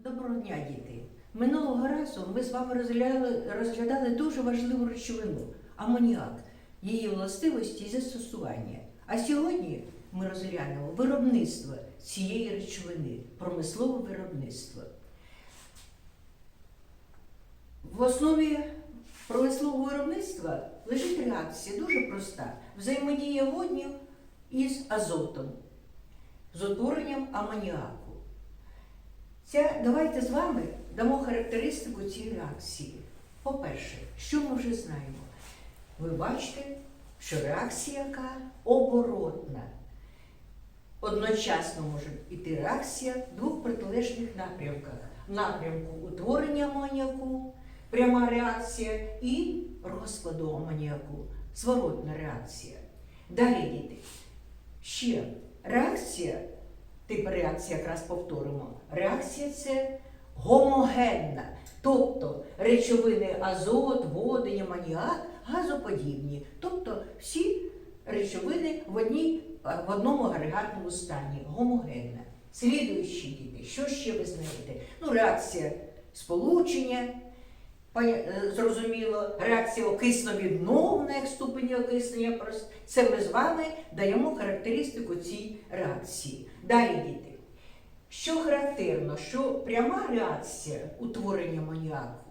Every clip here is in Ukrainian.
Доброго дня, діти! Минулого разу ми з вами розглядали, розглядали дуже важливу речовину амоніак, її властивості і застосування. А сьогодні ми розглянемо виробництво цієї речовини, промислове виробництво. В основі промислового виробництва лежить реакція дуже проста: взаємодія водню із азотом, з утворенням амоніаку. Ця, давайте з вами дамо характеристику цієї реакції. По-перше, що ми вже знаємо? Ви бачите, що реакція яка оборотна. Одночасно може йти реакція в двох протилежних напрямках. Напрямку утворення амоніаку, пряма реакція і розкладу амоніаку, зворотна реакція. Далі діти. Ще реакція тип реакції якраз повторимо. Реакція це гомогенна, тобто речовини азот, водень, амоніак газоподібні. Тобто всі речовини в, одній, в одному агрегатному стані, гомогенна. Слідуючі діти, що ще ви знаєте? Ну, реакція сполучення, е, зрозуміло, реакція окисно-відновна, як ступені окиснення. Це ми з вами даємо характеристику цій реакції. Далі, діти. Що характерно, що пряма реакція утворення амоніаку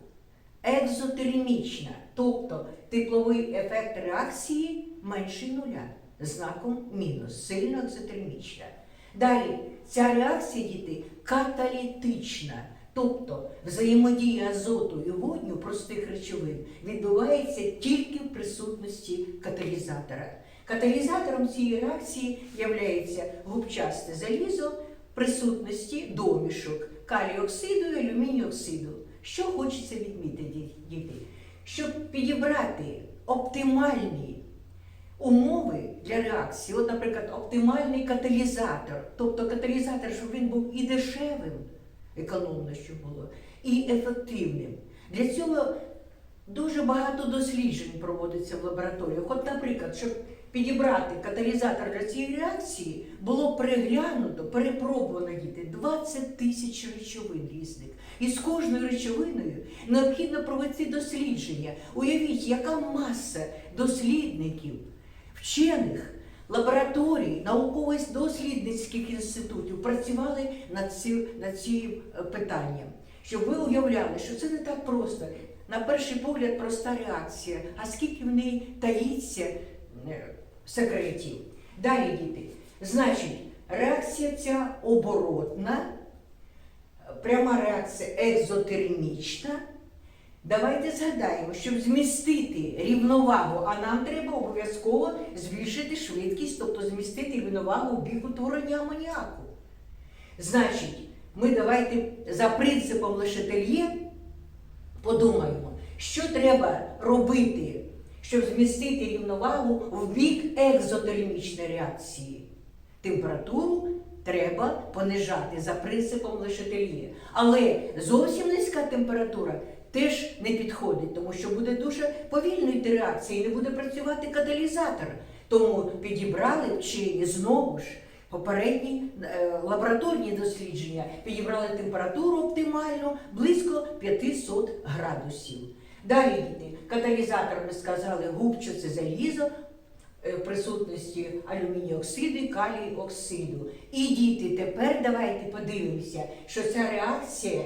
екзотермічна, тобто тепловий ефект реакції менший нуля, знаком мінус, сильно екзотермічна. Далі, ця реакція, діти, каталітична. Тобто взаємодія азоту і водню простих речовин відбувається тільки в присутності каталізатора. Каталізатором цієї реакції є губчасте залізо в присутності домішок каліоксиду і алюмініоксиду. Що хочеться відмітити, діти? Щоб підібрати оптимальні умови для реакції, от, наприклад, оптимальний каталізатор, тобто каталізатор, щоб він був і дешевим, економно, щоб було, і ефективним. Для цього дуже багато досліджень проводиться в лабораторіях. От, наприклад, щоб підібрати каталізатор для цієї реакції, було переглянуто, перепробувано діти 20 тисяч речовин різних. І з кожною речовиною необхідно провести дослідження. Уявіть, яка маса дослідників, вчених, лабораторій, науково-дослідницьких інститутів працювали над цим, над цим е, питанням. Щоб ви уявляли, що це не так просто. На перший погляд проста реакція, а скільки в неї таїться е, секретів. Далі, діти. Значить, реакція ця оборотна, пряма реакція екзотермічна. Давайте згадаємо, щоб змістити рівновагу, а нам треба обов'язково збільшити швидкість, тобто змістити рівновагу в бік утворення амоніаку. Значить, ми давайте за принципом Лешетельє подумаємо, що треба робити, щоб змістити рівновагу в бік екзотермічної реакції. Температуру треба понижати за принципом Лешетельє. Але зовсім низька температура теж не підходить, тому що буде дуже повільно йти реакція і не буде працювати каталізатор. Тому підібрали вчені знову ж попередні е, лабораторні дослідження, підібрали температуру оптимальну близько 500 градусів. Далі каталізатор ми сказали, губчаце залізо е, в присутності алюмініоксиду і калій-оксиду. І діти, тепер давайте подивимося, що ця реакція,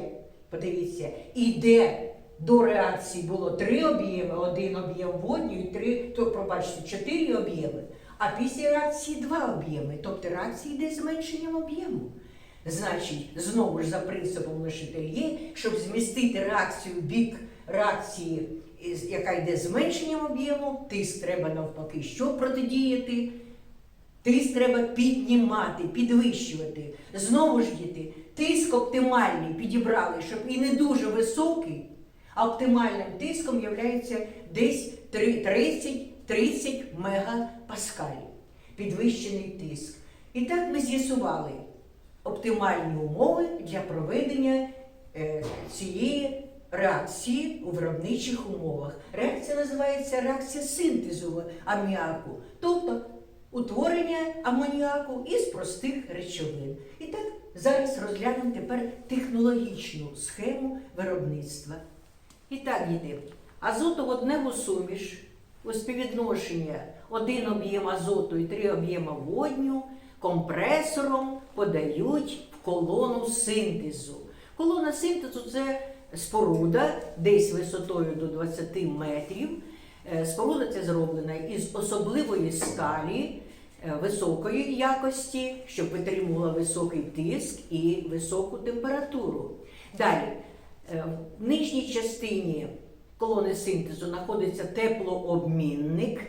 подивіться, іде до реакції було три об'єми, один об'єм водню і три, то пробачте, чотири об'єми. А після реакції два об'єми, тобто реакція йде зменшенням об'єму. Значить, знову ж за принципом Лешетельє, щоб змістити реакцію в бік реакції, яка йде зменшенням об'єму, тиск треба навпаки, що протидіяти. Тиск треба піднімати, підвищувати. Знову ж діти, тиск оптимальний підібрали, щоб і не дуже високий, а оптимальним тиском є десь 30-30 мегапаскалів. Підвищений тиск. І так ми з'ясували оптимальні умови для проведення е, цієї реакції у виробничих умовах. Реакція називається реакція синтезу аміаку, тобто утворення амоніаку із простих речовин. І так зараз розглянемо тепер технологічну схему виробництва. І так, діти, азотоводневу суміш у співвідношення один об'єм азоту і три об'єма водню компресором подають в колону синтезу. Колона синтезу це споруда десь висотою до 20 метрів. Е, Споруда ця зроблена із особливої скалі е, високої якості, щоб витримувала високий тиск і високу температуру. Далі, е, в нижній частині колони синтезу знаходиться теплообмінник,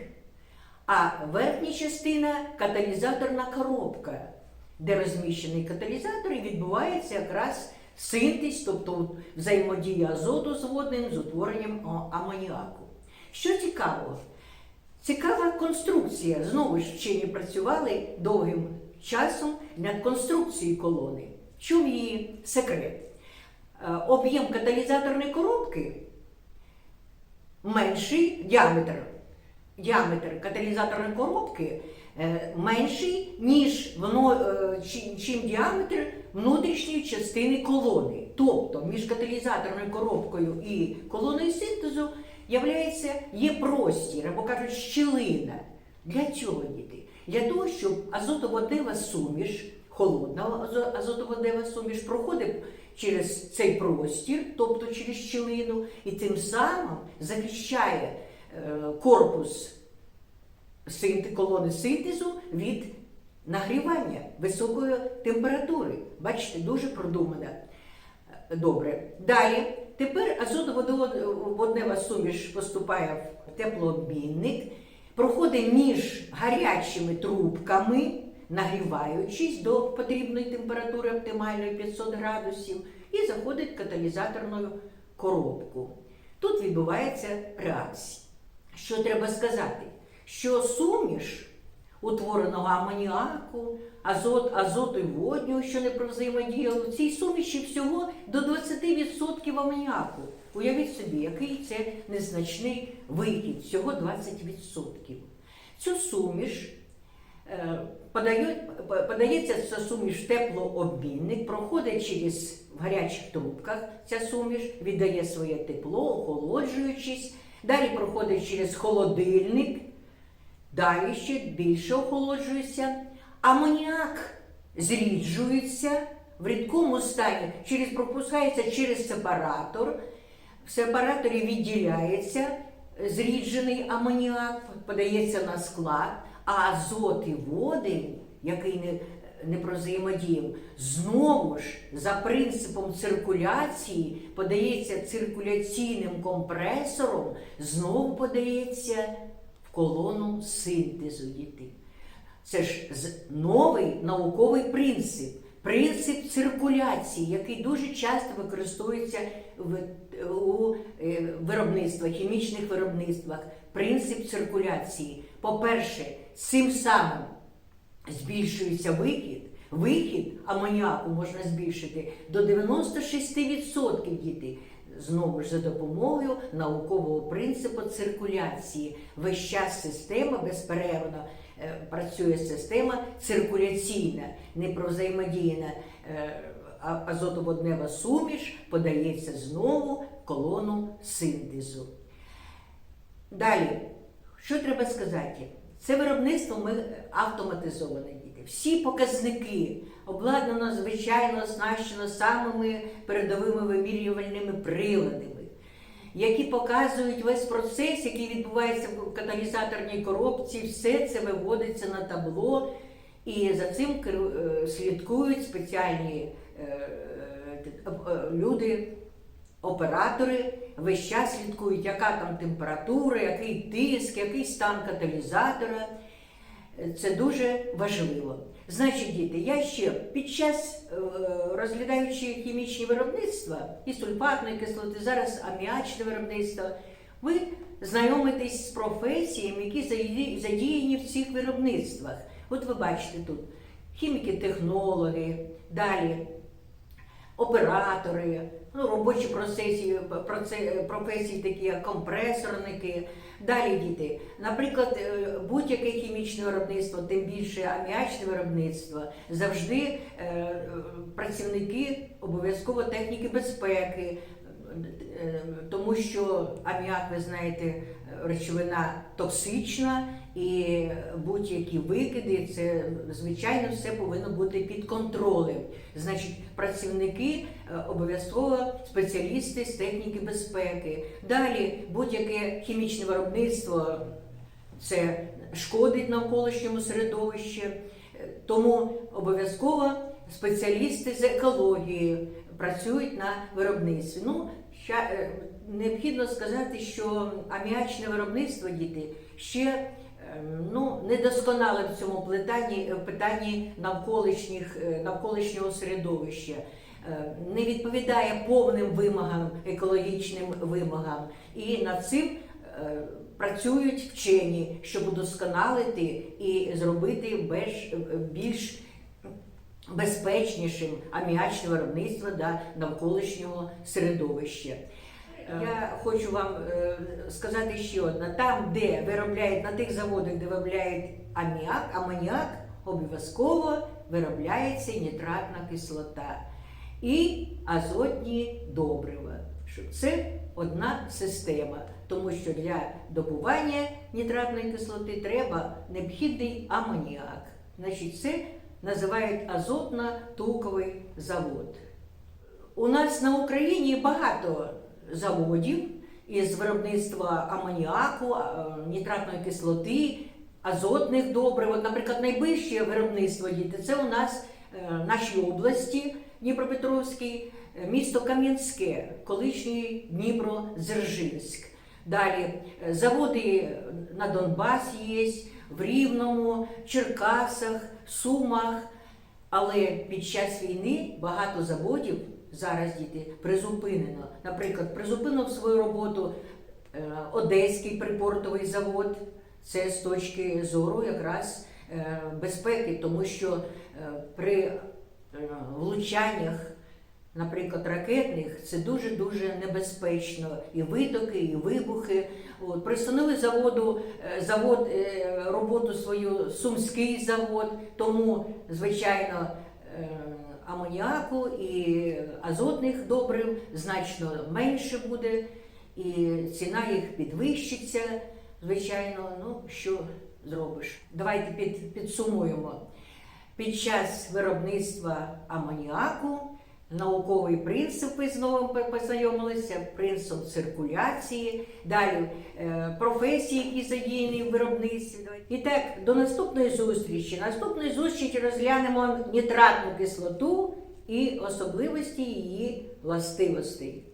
а верхня частина каталізаторна коробка, де розміщений каталізатор і відбувається якраз синтез, тобто взаємодія азоту з водним з утворенням амоніаку. Що цікаво, цікава конструкція. Знову ж вчені працювали довгим часом над конструкцією колони. В чому її секрет? Е, Об'єм каталізаторної коробки менший діаметр. Діаметр каталізаторної коробки е, менший, ніж воно, е, чим діаметр внутрішньої частини колони. Тобто між каталізаторною коробкою і колоною синтезу являється, є простір, або кажуть, щілина. Для чого діти? Для того, щоб азотоводнева суміш, холодна азо- азотоводнева суміш проходить через цей простір, тобто через щілину, і тим самим захищає е, корпус колони синтезу від нагрівання високої температури. Бачите, дуже продумано. Добре. Далі. Тепер азотоводнева суміш поступає в теплообмінник, проходить між гарячими трубками, нагріваючись до потрібної температури оптимальної 500 градусів, і заходить в каталізаторну коробку. Тут відбувається реакція. Що треба сказати? Що суміш утвореного амоніаку, азот, азоту і водню, що не взаємодіяли, в цій суміші всього до 20% амоніаку. Уявіть собі, який це незначний вихід, всього 20%. Цю суміш е, подають, подається ця суміш в теплообмінник, проходить через в гарячих трубках ця суміш, віддає своє тепло, охолоджуючись, далі проходить через холодильник, далі ще більше охолоджується. Амоніак зріджується в рідкому стані, через, пропускається через сепаратор. В сепараторі відділяється зріджений амоніак, подається на склад, а азот і води, який не, не прозаємодіяв, знову ж за принципом циркуляції подається циркуляційним компресором, знову подається колону синтезу дітей. Це ж новий науковий принцип. Принцип циркуляції, який дуже часто використовується у е, виробництвах, хімічних виробництвах. Принцип циркуляції. По-перше, цим самим збільшується вихід. Вихід амоніаку можна збільшити до 96% дітей. Знову ж за допомогою наукового принципу циркуляції. Весь час система безперервно е, працює система циркуляційна, непрозаємодійна. Е, азотоводнева суміш подається знову колону синтезу. Далі, що треба сказати? Це виробництво ми автоматизоване діти. Всі показники обладнано, звичайно, оснащено самими передовими вимірювальними приладами, які показують весь процес, який відбувається в каталізаторній коробці. Все це виводиться на табло, і за цим е, слідкують спеціальні е, е, люди оператори весь час слідкують, яка там температура, який тиск, який стан каталізатора. Це дуже важливо. Значить, діти, я ще під час е, розглядаючи хімічні виробництва і сульфатної кислоти, зараз аміачне виробництво, ви знайомитесь з професіями, які задіяні в цих виробництвах. От ви бачите тут хіміки-технологи, далі оператори, ну, робочі професії, професії, такі як компресорники. Далі діти, наприклад, е, будь-яке хімічне виробництво, тим більше аміачне виробництво, завжди е, е, працівники обов'язково техніки безпеки, тому що аміак, ви знаєте, речовина токсична, і будь-які викиди, це звичайно все повинно бути під контролем. Значить, працівники е, обов'язково спеціалісти з техніки безпеки. Далі будь-яке хімічне виробництво це шкодить навколишньому середовищі, тому обов'язково спеціалісти з екології працюють на виробництві. Ну, е, необхідно сказати, що аміачне виробництво діти ще ну, недосконале в цьому питанні, питанні навколишніх, е, навколишнього середовища. Е, Не відповідає повним вимогам, екологічним вимогам. І над цим е, працюють вчені, щоб удосконалити і зробити більш, більш безпечнішим аміачне виробництво да, навколишнього середовища. Я хочу вам е, сказати ще одне: там, де виробляють на тих заводах, де виробляють аміак, амоніак, обов'язково виробляється нітратна кислота і азотні добрива. Це одна система, тому що для добування нітратної кислоти треба необхідний амоніак. Значить, це називають азотно-туковий завод. У нас на Україні багато заводів із виробництва амоніаку, нітратної кислоти, азотних добрив. От, наприклад, найближче виробництво діти це у нас е, в нашій області Дніпропетровській, е, місто Кам'янське, колишній Дніпро-Дзержинськ. Далі е, заводи на Донбас є, в Рівному, Черкасах, Сумах. Але під час війни багато заводів зараз діти призупинено. Наприклад, призупинив свою роботу е, Одеський припортовий завод. Це з точки зору якраз е, безпеки, тому що е, при влучаннях, наприклад, ракетних, це дуже дуже небезпечно. І витоки, і вибухи. От, пристановив заводу завод роботу свою сумський завод, тому звичайно. Амоніаку і азотних добрив значно менше буде, і ціна їх підвищиться. Звичайно, ну що зробиш? Давайте під, підсумуємо. Під час виробництва амоніаку наукові принципи знову ми познайомилися, принцип циркуляції, далі е, професії, які задіяні в виробництві. І так, до наступної зустрічі. Наступної зустрічі розглянемо нітратну кислоту і особливості її властивостей.